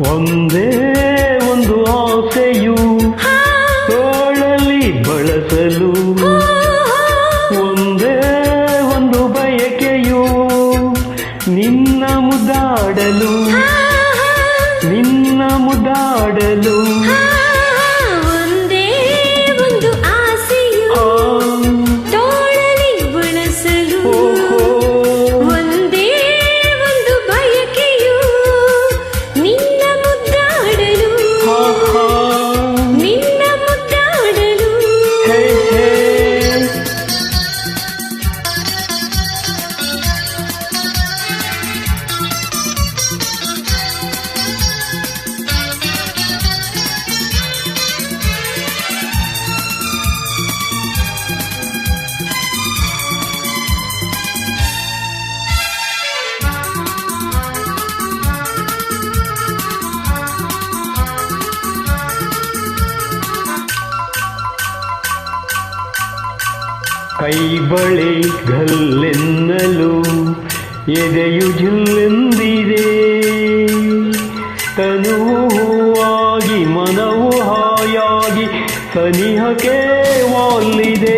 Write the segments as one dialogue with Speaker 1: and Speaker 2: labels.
Speaker 1: ಒಂದೇ ಒಂದು ಆಸೆಯು ತೋಳಲಿ ಬಳಸಲು. ಒಂದೇ ಒಂದು ಬಯಕೆಯು ನಿನ್ನ ಮುದಾಡಲು ನಿನ್ನ ಮುದ್ದಾಡಲು. ಕೈ ಬಳೆ ಗಲ್ಲೆನ್ನಲು ಎದೆಯು ಜಿಲ್ಲೆಂದಿದೆ ತನುವು ಹೂವಾಗಿ ಮನವು ಹಾಯಾಗಿ ಸನಿಹಕ್ಕೆ ವಾಲಿದೆ.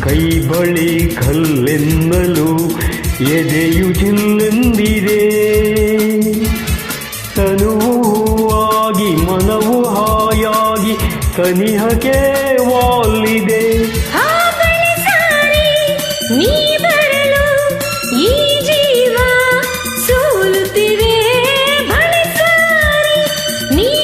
Speaker 1: ಕೈ ಬಳಿ ಕಲ್ಲೆನ್ನಲು ಎದೆಯು ಜಿಲ್ಲೆಂದಿದೆ ತನುವು ಹೂವಾಗಿ ಮನವು ಹಾಯಾಗಿ ಸನಿಹಕ್ಕೆ
Speaker 2: ನೀ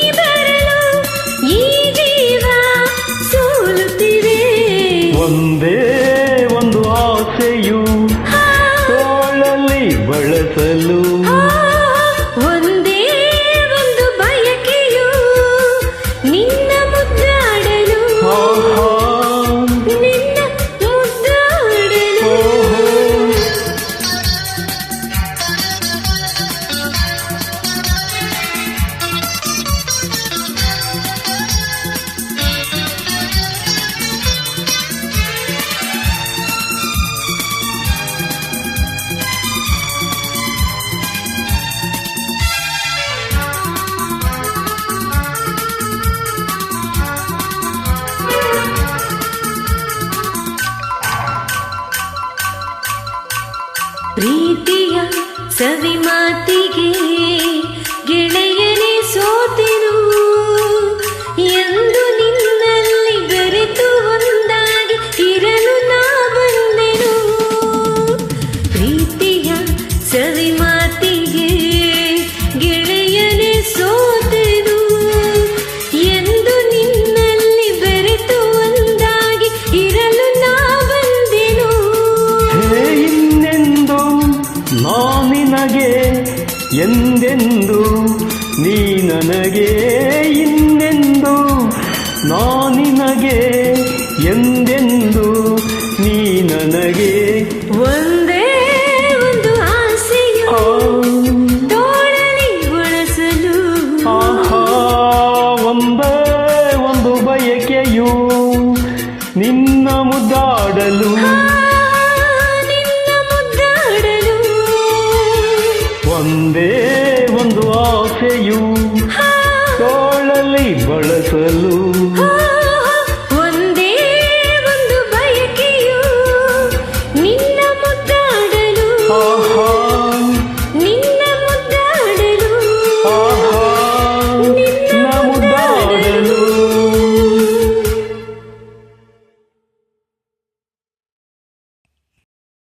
Speaker 2: ಪ್ರೀತಿಯ ಸವಿ ಮಾತಿಗೆ ಗೆಳೆಯನೇ ಸೋತೆನು
Speaker 1: ನಿನಗೆ ಎಂದೆಂದು ನೀ ನನಗೆ ಇನ್ನೆಂದು ನಾನಿನಗೆ ಎಂದೆಂದು ನೀ ನನಗೆ
Speaker 2: ಒಂದೇ ಒಂದು ಆಸೆಯು ತೋಳಲಿ ಬಳಸಲು
Speaker 1: ಆಹಾ ಒಂದೇ ಒಂದು ಬಯಕೆಯು ನಿನ್ನ ಮುದ್ದಾಡಲು. ಒಂದೇ ಒಂದು ಆಸೆಯು ತೋಳಲಿ ಬಳಸಲು